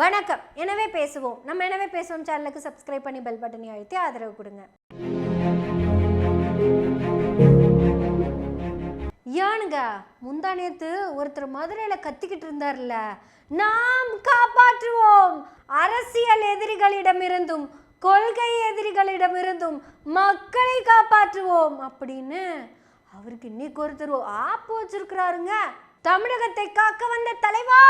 வணக்கம். எனவே பேசுவோம். நம்ம எனவே பேசுவோம். சேனலுக்கு சப்ஸ்கிரைப் பண்ணி பெல் பட்டனை அழுத்தி ஆதரவு கொடுங்க. ஏனுங்க முந்தா நேத்து ஒருத்தர் மதுரையில கத்திக்கிட்டு இருந்தார்ல. நாம் காப்பாற்றுவோம். அரசியல் எதிரிகளிடமிருந்தும் கொள்கை எதிரிகளிடமிருந்தும் மக்களை காப்பாற்றுவோம் அப்படின்னு அவருக்கு இன்னைக்கு ஒருத்தர் ஆப்பு வச்சிருக்கிறாருங்க. தமிழகத்தை காக்க வந்த தலைவா?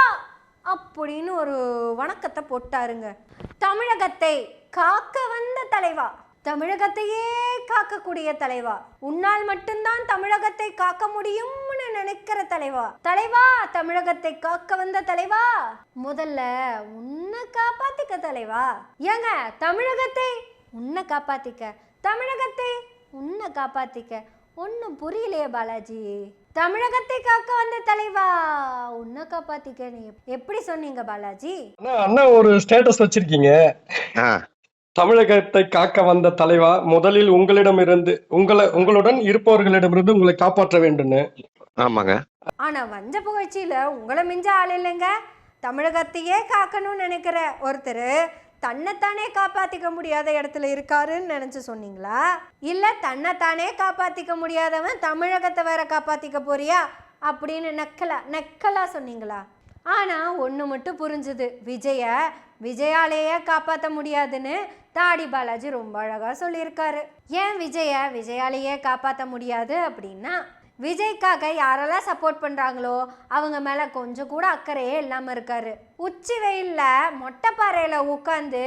அப்படின்னு ஒரு வணக்கத்தை போட்டாருங்க. தமிழகத்தை காக்க வந்த தலைவா. தமிழகத்தையே காக்கக்கூடிய தலைவா. உன்னால் மட்டும்தான் தமிழகத்தை காக்க முடியும்னு நினைக்கிற தலைவா. தலைவா தமிழகத்தை காக்க வந்த தலைவா. முதல்ல உன்னை காப்பாத்திக்க தலைவா. ஏங்க தமிழகத்தை உன்னை காப்பாத்திக்க. தமிழகத்தை உன்னை காப்பாத்திக்க. ஒன்றும் புரியலையே பாலாஜி. தமிழகத்தை காக்க வந்த தலைவா? உன்னை காப்பாத்திக்க நீ எப்படி சொன்னீங்க பாலாஜி? அண்ணா அண்ணா ஒரு ஸ்டேட்டஸ் வச்சிருக்கீங்க. தமிழகத்தை காக்க வந்த தலைவா முதலில் உங்களிடமிருந்து உங்களை உங்களுடன் இருப்பவர்களிடமிருந்து உங்களை காப்பாற்ற வேண்டும்னு. ஆமாங்க. ஆனா வஞ்ச புகழ்ச்சியில உங்களை மிஞ்ச ஆள் இல்லைங்க. தமிழகத்தையே காக்கணும்னு நினைக்கிற ஒருத்தர் தன்னைத்தானே காப்பாத்திக்க முடியாத இடத்துல இருக்காருன்னு நினைச்சு சொன்னீங்களா? இல்ல தன்னைத்தானே காப்பாத்திக்க முடியாதவன் தமிழகத்தை வேற காப்பாத்திக்க போறியா? அப்படின்னு நக்கலா நக்கலா சொன்னீங்களா? ஆனா ஒன்று மட்டும் புரிஞ்சுது. விஜய விஜயாலேயே காப்பாற்ற முடியாதுன்னு தாடி பாலாஜி ரொம்ப அழகா சொல்லியிருக்காரு. ஏன் விஜய விஜயாலேயே காப்பாற்ற முடியாது அப்படின்னா விஜய்க்காக யாரெல்லாம் சப்போர்ட் பண்ணுறாங்களோ அவங்க மேலே கொஞ்சம் கூட அக்கறையே இல்லாமல் இருக்காரு. உச்சி வெயிலில் மொட்டைப்பாறையில் உட்காந்து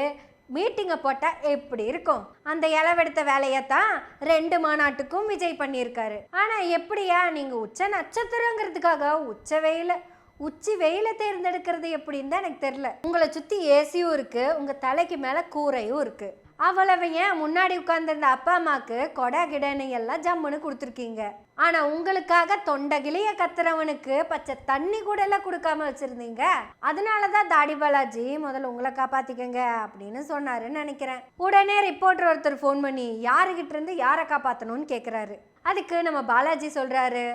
மீட்டிங்கை போட்டால் எப்படி இருக்கும்? அந்த இளவெடுத்த வேலையை தான் ரெண்டு மாநாட்டுக்கும் விஜய் பண்ணியிருக்காரு. ஆனால் எப்படியா நீங்கள் உச்ச நட்சத்திரங்கிறதுக்காக உச்ச வெயில உச்சி வெயில தேர்ந்தெடுக்கிறது எப்படின்னு தான் எனக்கு தெரில உங்களை சுற்றி ஏசியும் இருக்குது உங்கள் தலைக்கு மேலே கூரையும் இருக்குது அவ்வளவு ஏன் முன்னாடி உட்காந்துருந்த அப்பா அம்மாவுக்கு கொடை கிடனு எல்லாம் ஜம்முன்னு கொடுத்துருக்கீங்க? ஆனா உங்களுக்காக தொண்டை கிளிய கத்துறவனுக்கு பச்சை தண்ணி கூட எல்லாம் கொடுக்காம வச்சிருந்தீங்க. அதனாலதான் தாடி பாலாஜி முதல்ல உங்களை காப்பாத்திக்கங்க அப்படின்னு சொன்னாருன்னு நினைக்கிறேன். உடனே ரிப்போர்ட்டர் ஒருத்தர் ஃபோன் பண்ணி யாருகிட்ட இருந்து யாரை காப்பாத்தணும்னு கேக்குறாரு. அதுக்கு நம்ம பாலாஜி சொல்றாரு.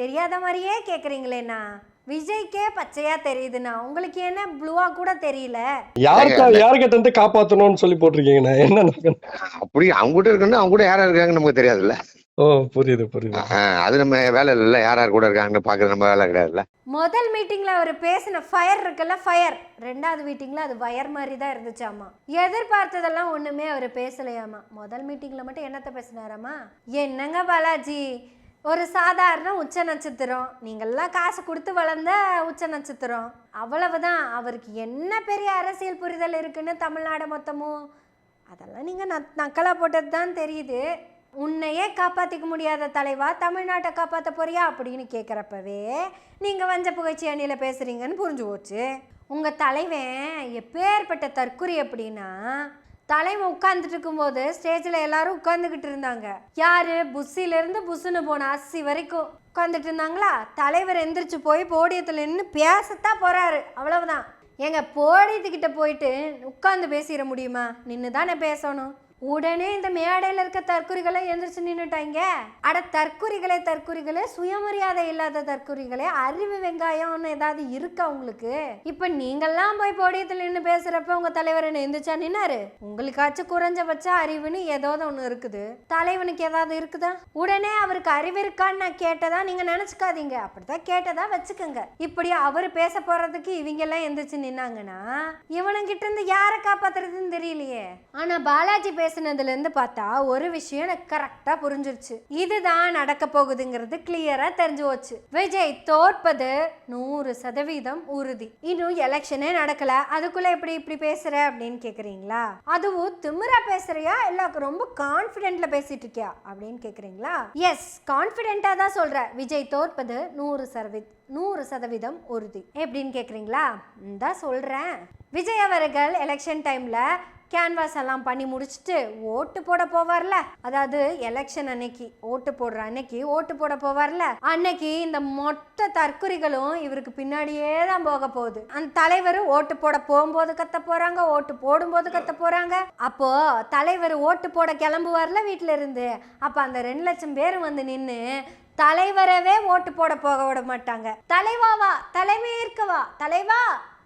தெரியாத மாதிரியே கேட்குறீங்களேண்ணா விஜய்க்கே பச்சையா தெரியுதுண்ணா. உங்களுக்கு என்ன ப்ளூவா கூட தெரியல? யாருக்கா யாருக்கிட்ட இருந்து காப்பாத்தணும்னு சொல்லி போட்டிருக்கீங்கண்ணா? என்ன? அப்படி அவங்க கூட இருக்கணும் அவங்க கூட யாரா இருக்காங்கன்னு நமக்கு தெரியாதுல்ல. ஓ புரியுது புரியுது. அது நம்ம வேலை இல்லைல்ல. யார் யார் கூட இருக்காங்கன்னு பாக்குறது நம்ம வேலை கிடையாதுல்ல. முதல் மீட்டிங்ல அவர் பேசின ஃபயர் இருக்குல்ல ஃபயர் ரெண்டாவது மீட்டிங்ல அது வயர் மாதிரி தான் இருந்துச்சாமா? எதிர்பார்த்ததெல்லாம் ஒண்ணுமே அவர் பேசலையாமா? முதல் மீட்டிங்ல மட்டும் என்னத்த பேசினாராமா? என்னங்க பாலாஜி? ஒரு சாதாரண உச்ச நட்சத்திரம். நீங்கள்லாம் காசு கொடுத்து வளர்ந்த உச்ச நட்சத்திரம். அவ்வளவுதான். அவருக்கு என்ன பெரிய அரசியல் புரிதல் இருக்குன்னு தமிழ்நாடு மொத்தமும். அதெல்லாம் நீங்கள் ந நக்கலாக போட்டது தான் தெரியுது. உன்னையே காப்பாற்றிக்க முடியாத தலைவா தமிழ்நாட்டை காப்பாற்ற போறியா அப்படின்னு கேட்குறப்பவே நீங்கள் வஞ்ச புகழ்ச்சி அணியில் பேசுகிறீங்கன்னு புரிஞ்சு போச்சு. உங்கள் தலைவன் எப்பேற்பட்ட தற்குறி அப்படின்னா தலைவன் உட்கார்ந்துட்டு இருக்கும்போது ஸ்டேஜில் எல்லாரும் உட்காந்துக்கிட்டு இருந்தாங்க. யாரு? புஸ்ஸிலேருந்து புஸ்ஸுன்னு போன அஸ்ஸி வரைக்கும் உட்காந்துட்டு இருந்தாங்களா? தலைவர் எந்திரிச்சு போய் போடியத்தில் நின்று பேசத்தான் போகிறாரு அவ்வளவுதான். ஏங்க போடியத்துக்கிட்ட போயிட்டு உட்காந்து பேசிட முடியுமா? நின்று தானே பேசணும். உடனே இந்த மேடையில் இருக்க தற்குறிகளை எந்திரிச்சு நின்றுட்டாங்க அட தற்குறிகளே தற்குறிகளே சுயமரியாதை இல்லாத தற்குறிகளே அறிவு வெங்காயம்னு ஏதாவது இருக்கா உங்களுக்கு? இப்போ நீங்கள்லாம் போய் போடியத்தில் நின்று பேசுறப்ப உங்க தலைவர் என்ன எந்திரிச்சா நின்னாரு? உங்களுக்காச்சும் குறைஞ்சபட்ச அறிவுன்னு ஏதாவது ஒன்று இருக்குது. தலைவனுக்கு ஏதாவது இருக்குதா? உடனே அவருக்கு அறிவு இருக்கான்னு நான் கேட்டதா நீங்க நினைச்சுக்காதீங்க. அப்படிதான் கேட்டதா வச்சுக்கோங்க. இப்படி அவர் பேச போறதுக்கு இவங்க எல்லாம் எந்திரிச்சு நின்னாங்கன்னா இவனுங்கிட்ட இருந்து யாரை காப்பாத்துறதுன்னு தெரியலையே. ஆனா பாலாஜி பேச இருந்து பார்த்தா ஒரு விஷயம் எனக்கு கரெக்டாக புரிஞ்சிருச்சு. இதுதான் நடக்க போகுதுங்கிறது கிளியராக தெரிஞ்சு போச்சு. விஜய் தோற்பது நூறு சதவீதம் உறுதி. இன்னும் எலெக்ஷனே நடக்கல. அதுக்குள்ள எப்படி இப்படி பேசுற அப்படின்னு கேட்குறீங்களா அதுவும் திமிரா பேசுறியா? இல்ல ரொம்ப கான்பிடென்ட்ல பேசிட்டு இருக்கியா? அப்படின்னு கேக்குறீங்களா? எஸ் கான்பிடென்ட்டா தான் சொல்ற விஜய் தோற்பது நூறு சதவீதம் நூறு சதவீதம் உறுதி. எப்படின்னு கேட்குறீங்களா தான் சொல்கிறேன் விஜய் அவர்கள் எலெக்ஷன் டைமில் கேன்வாஸ் எல்லாம் பண்ணி முடிச்சுட்டு ஓட்டு போட போவார்ல. அதாவது எலெக்ஷன் அன்னைக்கு ஓட்டு போடுற அன்னைக்கு ஓட்டு போட போவார்ல. அன்னைக்கு இந்த மொத்த தற்குறிகளும் இவருக்கு பின்னாடியே தான் போக போகுது. அந்த தலைவர் ஓட்டு போட போகும்போது கத்த போறாங்க ஓட்டு போடும்போது கத்த போறாங்க. அப்போ தலைவர் ஓட்டு போட கிளம்புவார்ல வீட்டில இருந்து. அப்ப அந்த ரெண்டு லட்சம் பேர் வந்து நின்று தலைவரவே ஓட்டு போட போக விட மாட்டாங்க. தலைவாவா தலைமை இருக்கவா தலைவா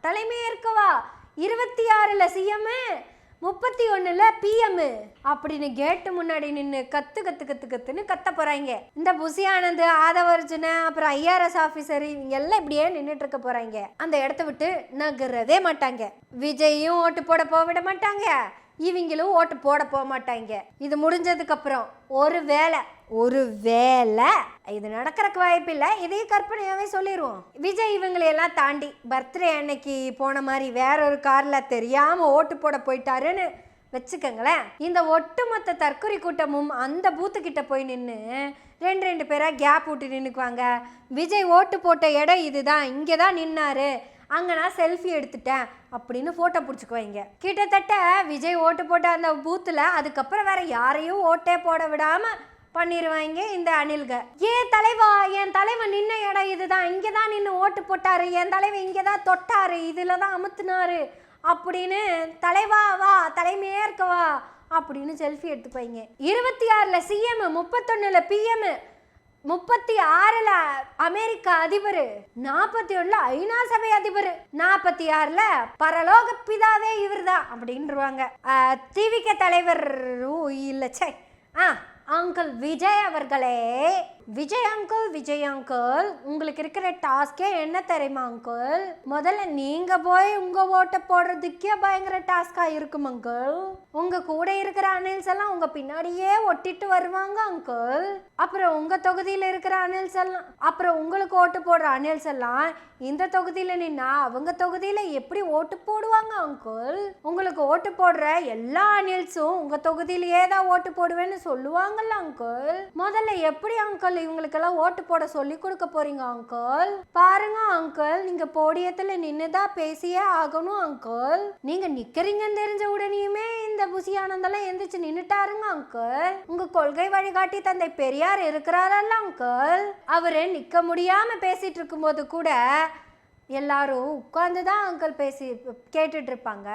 தலைமையேற்கவா இருபத்தி ஆறுல சிஎம் முப்பத்தி ஒன்றில் பிஎம் அப்படின்னு கேட்டு முன்னாடி நின்று கத்து கத்து கத்து கத்துன்னு கத்த போகிறாங்க இந்த புசி ஆனந்த் ஆதவர்ஜுன அப்புறம் ஐஆர்எஸ் ஆஃபீஸர் இவங்க எல்லாம் இப்படியே நின்றுட்டு இருக்க போகிறாங்க அந்த இடத்த விட்டு நகரவே மாட்டாங்க. விஜயும் ஓட்டு போட போக விட மாட்டாங்க. இவங்களும் ஓட்டு போட போக மாட்டாங்க. இது முடிஞ்சதுக்கப்புறம் ஒரு வேலை ஒரு வேலை இது நடக்கிறக்கு வாய்ப்பு இல்லை இதையும் கற்பனையாகவே சொல்லிடுவோம் விஜய் இவங்களையெல்லாம் தாண்டி பர்த்டே அன்னைக்கு போன மாதிரி வேற ஒரு காரில் தெரியாமல் ஓட்டு போட போயிட்டாருன்னு வச்சுக்கோங்களேன். இந்த ஒட்டுமொத்த தற்கொலை கூட்டமும் அந்த பூத்துக்கிட்ட போய் நின்று ரெண்டு ரெண்டு பேராக கேப் விட்டு நின்றுக்குவாங்க விஜய் ஓட்டு போட்ட இடம் இதுதான் இங்கே தான் நின்னாரு. அங்கே நான் செல்ஃபி எடுத்துட்டேன் அப்படின்னு ஃபோட்டோ பிடிச்சிக்குவாங்க கிட்டத்தட்ட விஜய் ஓட்டு போட்ட அந்த பூத்தில் அதுக்கப்புறம் வேற யாரையும் ஓட்டே போட விடாமல் பண்ணிடுவாங்க இந்த அணில்க. ஏன் தலைவா என் தலைவன் நின்ன இடம் இதுதான். இங்கே தான் நின்று ஓட்டு போட்டாரு. என் தலைவன் இங்கே தான் தொட்டாரு. இதில் தான் அமுத்துனாரு. அப்படின்னு தலைவா வா தலைமையேற்க வா அப்படின்னு செல்ஃபி எடுத்துப்பாங்க இருபத்தி ஆறில் சிஎம் முப்பத்தொன்னுல பிஎம் முப்பத்தி ஆறில் அமெரிக்க அதிபர் நாற்பத்தி ஒன்றில் ஐநா சபை அதிபர் நாற்பத்தி ஆறில் பரலோக பிதாவே இவர் தான் அப்படின்றவாங்க திவிக தலைவர் ஊ, இல்லை சே ஆ அங்கிள் விஜய் அவர்களே. விஜய் அங்கிள் விஜய் அங்கிள் உங்களுக்கு இருக்கிற டாஸ்கே என்ன தெரியுமா அங்கிள் முதல்ல நீங்க போய் உங்க ஓட்டை போடுறதுக்கே பயங்கர டாஸ்கா இருக்கும் அங்கிள் உங்க கூட இருக்கிற அனில்ஸ் எல்லாம் உங்க பின்னாடியே ஒட்டிட்டு வருவாங்க அங்கிள் அப்புறம் உங்க தொகுதியில இருக்கிற அனில்ஸ் எல்லாம் அப்புறம் உங்களுக்கு ஓட்டு போடுற அனில்ஸ் எல்லாம் இந்த தொகுதியில நின்னா அவங்க தொகுதியில எப்படி ஓட்டு போடுவாங்க அங்கிள் உங்களுக்கு ஓட்டு போடுற எல்லா அனில்ஸும் உங்க தொகுதியிலேயே தான் ஓட்டு போடுவேன்னு சொல்லுவாங்கல்ல அங்கிள் முதல்ல எப்படி அங்கிள் இவங்களுக்கெல்லாம் ஓட்டு போட சொல்லி கொடுக்க போறீங்க அங்கிள்? பாருங்க அங்கிள் நீங்க போடியத்துல நின்னுதான் பேசியே ஆகணும் அங்கிள். நீங்க நிக்கிறீங்கன்னு தெரிஞ்ச உடனேயுமே இந்த புசி ஆனந்தெல்லாம் எந்திரிச்சு நின்னுட்டாருங்க அங்கிள். உங்க கொள்கை வழிகாட்டி தந்தை பெரியார் இருக்கிறாரல்ல அங்கிள். அவரு நிக்க முடியாம பேசிட்டு இருக்கும்போது கூட எல்லாரும் உட்காந்து தான் அங்கிள் பேசி கேட்டுட்டு இருப்பாங்க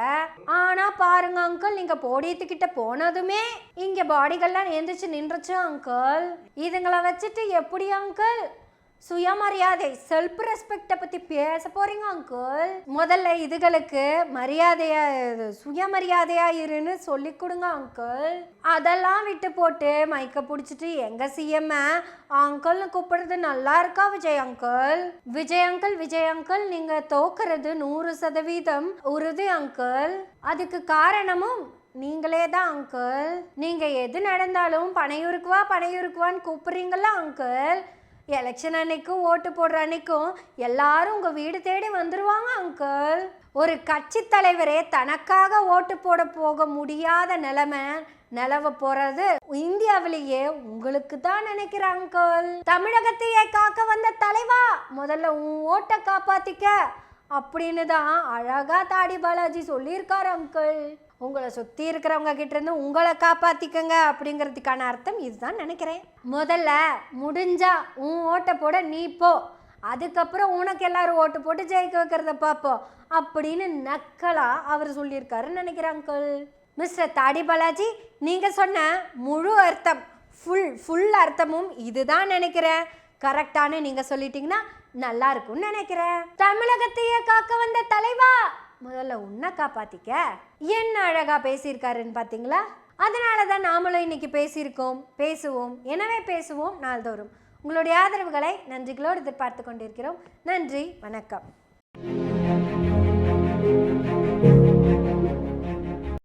ஆனா பாருங்க அங்கிள் நீங்க போடியத்துக்கிட்ட போனதுமே இங்க பாடிகள்லாம் எந்திரிச்சு நின்றுச்சு அங்கிள் இதுங்களை வச்சுட்டு எப்படி அங்கிள் சுயமரியாதை செல்ஃப் ரெஸ்பெக்டை பற்றி பேச போகிறீங்க அங்கிள் முதல்ல இதுகளுக்கு மரியாதையா சுயமரியாதையா இருன்னு சொல்லி கொடுங்க அங்கிள் அதெல்லாம் விட்டு போட்டு மைக்கை பிடிச்சிட்டு எங்கள் சிஎம் அங்கிள்னு கூப்பிடுறது நல்லா இருக்கா Vijay uncle Vijay uncle Vijay uncle நீங்கள் தோக்குறது நூறு சதவீதம் உறுதி அங்கிள் அதுக்கு காரணமும் நீங்களே தான் அங்கிள் நீங்கள் எது நடந்தாலும் பனையூருக்குவா பனையூருக்குவான்னு கூப்பிட்றீங்களா அங்கிள் எலெக்ஷன் அன்னைக்கும் ஓட்டு போடுற அன்னைக்கும் எல்லாரும் உங்கள் வீடு தேடி வந்துடுவாங்க அங்கிள் ஒரு கட்சி தலைவரே தனக்காக ஓட்டு போட போக முடியாத நிலைமை நிலவ போறது இந்தியாவிலேயே உங்களுக்கு தான் நினைக்கிற அங்கிள் தமிழகத்தையே காக்க வந்த தலைவா முதல்ல உன் ஓட்டை காப்பாத்திக்க அப்படின்னு தான் அழகா தாடி பாலாஜி சொல்லியிருக்காரு அங்கிள் உங்களை சுற்றி இருக்கிறவங்க கிட்டேருந்து உங்களை காப்பாற்றிக்கங்க அப்படிங்கிறதுக்கான அர்த்தம் இதுதான் நினைக்கிறேன். முதல்ல முடிஞ்சா உன் ஓட்டை போட நீ போ. அதுக்கப்புறம் உனக்கு எல்லாரும் ஓட்டு போட்டு ஜெயிக்க வைக்கிறத பார்ப்போம் அப்படின்னு நக்கலா அவர் சொல்லியிருக்காருன்னு நினைக்கிறேன் அங்கிள் மிஸ்டர் தாடி பாலாஜி நீங்கள் சொன்ன முழு அர்த்தம் ஃபுல் ஃபுல் அர்த்தமும் இதுதான் நினைக்கிறேன். கரெக்டானு நீங்கள் சொல்லிட்டீங்கன்னா நல்லா இருக்கும்னு நினைக்கிறேன். தமிழகத்தையே காக்க வந்த தலைவா! முதல்ல உன்னை காப்பாத்திக்க. என்ன அழகா பேசியிருக்காருன்னு பாத்தீங்களா? அதனால தான் நாமளும் இன்னைக்கு பேசியிருக்கோம் பேசுவோம் எனவே பேசுவோம் நாள்தோறும். உங்களுடைய ஆதரவுகளை நன்றிகளோடு எதிர்பார்த்து கொண்டிருக்கிறோம். நன்றி வணக்கம்.